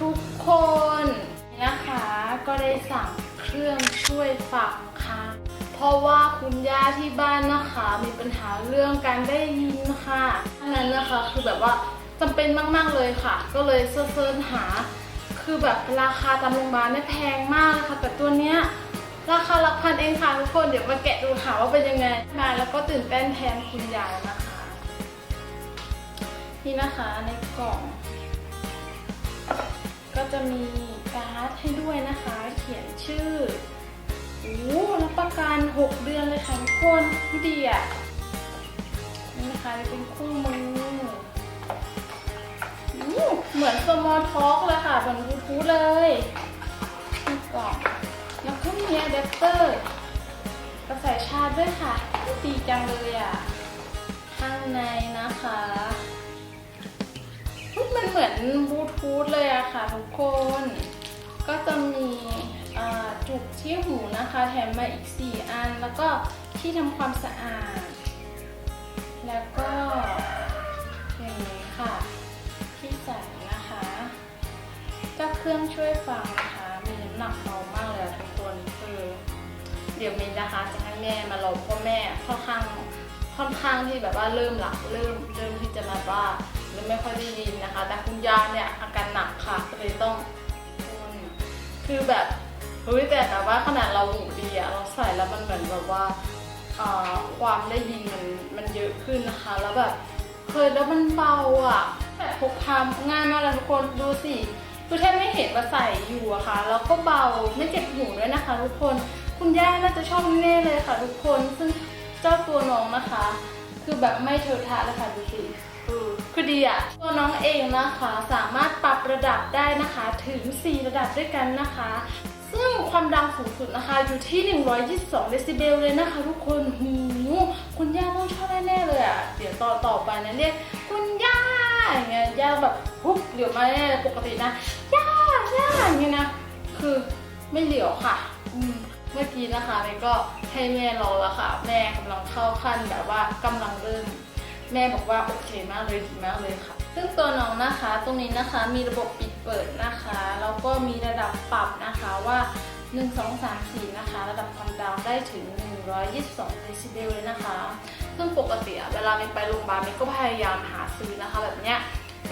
ทุกคนนะคะก็ได้สั่งเครื่องช่วยฟังค่ะ เพราะว่าคุณย่าที่บ้านนะคะมีปัญหาเรื่องการได้ยินค่ะฉะนั้นนะคะคือแบบว่าจำเป็นมากๆเลยค่ะ ก็เลยเซิร์ชหา คือแบบราคาตามโรงพยาบาลเนี่ยแพงมากเลยค่ะ แต่ตัวเนี้ยราคาหลักพันเองค่ะทุกคนเดี๋ยวมาแกะดูค่ะว่าเป็นยังไงมาแล้วก็ตื่นเต้นแทนคุณยายนะคะ นี่นะคะในกล่อง ก็จะมีการ์ดให้ด้วยนะคะ เขียนชื่อโอ้รับประกัน 6 เดือนเลยค่ะทุกคนที่ดีอะนี่นะคะเป็นคู่มืออเหมือนสมอลท็อกเลยค่ะเหมือนบลูทูธเลยนี่กล่องแล้วก็มีอะแดปเตอร์กระสายชาร์จด้วยค่ะ ดีจังเลยอะ ข้างในนะคะ เหมือนบลูทูธเลยอะค่ะทุกคน ก็จะมีจุกที่หูนะคะ แถมมาอีก 4 อัน แล้วก็ที่ทำความสะอาด แล้วก็อย่างนี้ค่ะ ที่ใส่นะคะเจ้าเครื่องช่วยฟังนะคะ มีน้ำหนักเบามากเลยอะทุกคนคือ เดี๋ยวมินนะคะจะให้แม่มาลองเพราะแม่ค่อนข้างค่อนข้างที่แบบว่าเริ่มหลับเริ่มเริ่มที่จะแบบว่า เริ่มไม่ค่อยได้ยินนะคะ แต่คุณยายเนี่ยอาการหนักค่ะก็เลยต้องคือแบบเฮ้ยแต่แต่ว่าขนาดเราหูดีอะเราใส่แล้วมันเหมือนแบบว่าความได้ยินมันมันเยอะขึ้นนะคะ แล้วแบบเคยแล้วมันเบาอะแบบพกพาง่ายมากเลยทุกคนดูสิคือแทบไม่เห็นว่าใส่อยู่อะค่ะแล้วก็เบาไม่เจ็บหูด้วยนะคะ ทุกคนคุณย่าน่าจะชอบแน่เลยค่ะ ทุกคนซึ่งเจ้าตัวน้องนะคะ คือแบบไม่เทอะทะเลยค่ะดูสิ คือดีอะตัวน้องเองนะคะสามารถปรับระดับได้นะคะถึง 4 ระดับด้วยกันนะคะ ซึ่งความดังสูงสุดนะคะอยู่ที่ 122 เดซิเบลเลยนะคะทุกคนหูคุณย่าต้องชอบแน่ๆเลยอะเดี๋ยวต่อต่อไปนะเรียกคุณย่าอย่างเงี้ยย่าแบบฮุบเหลียวมาแน่ปกตินะย่าย่าอย่างเงี้ยนะคือไม่เหลียวค่ะอืมเมื่อกี้นะคะเมก็ให้แม่รอแล้วค่ะ แม่กำลังเข้าขั้นแบบว่ากำลังเริ่ม แม่บอกว่าโอเคมากเลยดีมากเลยค่ะ ซึ่งตัวน้องนะคะตรงนี้นะคะมีระบบปิดเปิดนะคะแล้วก็มีระดับปรับนะคะว่า1 2 3 4 นะคะ ระดับความดังได้ถึง 122 เดซิเบลเลยนะคะ ซึ่งปกติเวลาเมย์ไปโรงพยาบาลเมย์ก็พยายามหาซื้อนะคะ แบบเนี้ย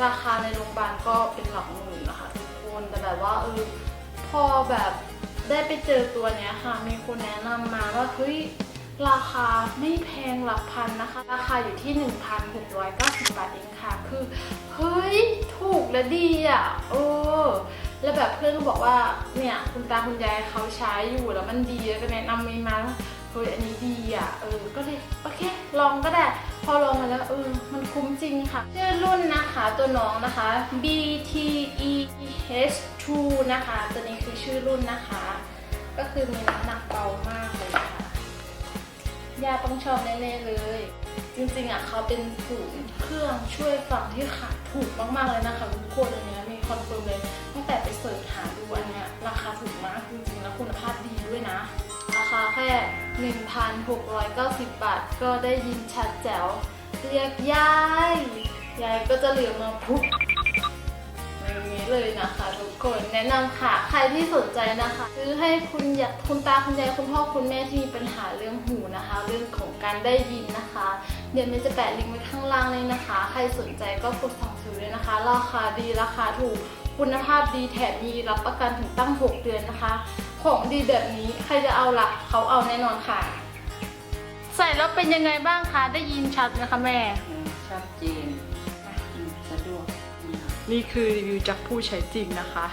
ราคาในโรงพยาบาลก็เป็นหลักหมื่นนะคะทุกคนแต่แบบว่าเออพอแบบได้ไปเจอตัวเนี้ยค่ะ มีคนแนะนำมาว่าเฮ้ย ราคาไม่แพงหลักพันนะคะ ราคาอยู่ที่ 1,690 บาทเองค่ะ คือ เฮ้ย ถูกและดีอะเออแล้วแบบเพื่อนก็บอกว่าเนี่ยคุณตาคุณยายเขาใช้อยู่แล้วมันดีแล้วก็แนะนำมีมาเฮ้ยอันนี้ดีอะเออก็เลยโอเค ลองก็ได้ พอลองมาแล้วเออมันคุ้มจริงค่ะชื่อรุ่นนะคะตัวน้องนะคะ BTEH2 นะคะ ตัวนี้คือชื่อรุ่นนะคะ ก็คือมีน้ำหนักเบามากเลย ย่าต้องชอบแน่ๆเลย จริงๆอะเขาเป็นศูนย์เครื่องช่วยฟังที่ขายถูกมากๆเลยนะคะทุกคนอันเนี้ยมีคอนเฟิร์มเลยตั้งแต่ไปเสิร์ชหาดูอันเนี้ยราคาถูกมากจริงๆแล้วคุณภาพดีด้วยนะ ราคาแค่ 1,690 บาท ก็ได้ยินชัดแจ๋วเรียกยายยายก็จะเหลือมาพุบอย่างนี้เลยนะคะ กคนแนะนำค่ะ ใครที่สนใจนะคะซื้อให้คุณอยากคุณตาคุณยายคุณพ่อคุณแม่ที่มีปัญหาเรื่องหูนะคะ เรื่องของการได้ยินนะคะ เดี๋ยวเมย์จะแปะลิงก์ไว้ข้างล่างเลยนะคะ ใครสนใจก็กดสั่งซื้อเลยนะคะราคาดีราคาถูกคุณภาพดีแถมมีรับประกันถึงตั้ง 6 เดือนนะคะ ของดีแบบนี้ใครจะเอาล่ะเขาเอาแน่นอนค่ะ ใส่แล้วเป็นยังไงบ้างคะได้ยินชัดไหมคะแม่อืมชัดเจน นี่คือรีวิวจากผู้ใช้จริงนะคะ